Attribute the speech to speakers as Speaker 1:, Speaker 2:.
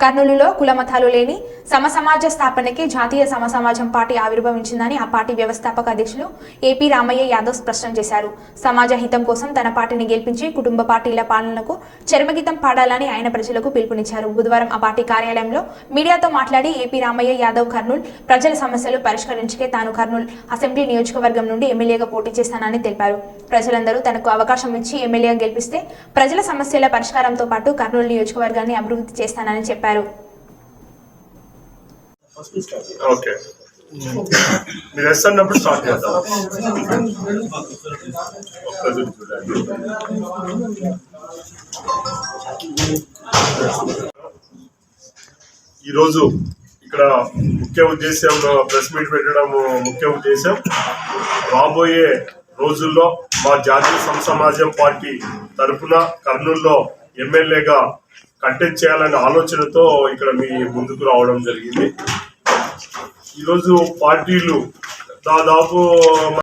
Speaker 1: కర్నూలులో కులమతాలు లేని సమసమాజ స్థాపనకి జాతీయ సమసమాజం పార్టీ ఆవిర్భవించిందని ఆ పార్టీ వ్యవస్థాపక అధ్యక్షులు ఏపీ రామయ్య యాదవ్ స్పష్టం చేశారు. సమాజ హితం కోసం తన పార్టీని గెలిపించి కుటుంబ పార్టీల పాలనకు చర్మగీతం పాడాలని ఆయన ప్రజలకు పిలుపునిచ్చారు. బుధవారం ఆ పార్టీ కార్యాలయంలో మీడియాతో మాట్లాడి ఏపీ రామయ్య యాదవ్ కర్నూల్ ప్రజల సమస్యలు పరిష్కరించకే తాను కర్నూల్ అసెంబ్లీ నియోజకవర్గం నుండి ఎమ్మెల్యేగా పోటీ చేస్తానని తెలిపారు. ప్రజలందరూ తనకు అవకాశం ఇచ్చి ఎమ్మెల్యేగా గెలిపిస్తే ప్రజల సమస్యల పరిష్కారంతో పాటు కర్నూలు నియోజకవర్గాన్ని అభివృద్ధి చేస్తానని చెప్పారు.
Speaker 2: ఓకే. మీరు ఎస్ అన్నప్పుడు స్టార్ట్ చేద్దాం. ఈరోజు ఇక్కడ ముఖ్య ఉద్దేశం ప్రెస్ మీట్ పెట్టడం ముఖ్య ఉద్దేశం రాబోయే రోజుల్లో మా జాతీయ సమాజం పార్టీ తరఫున కర్నూలులో ఎమ్మెల్యేగా కంటెంట్ చేయాలనే ఆలోచనతో ఇక్కడ మీ ముందుకు రావడం జరిగింది. ఈరోజు పార్టీలు దాదాపు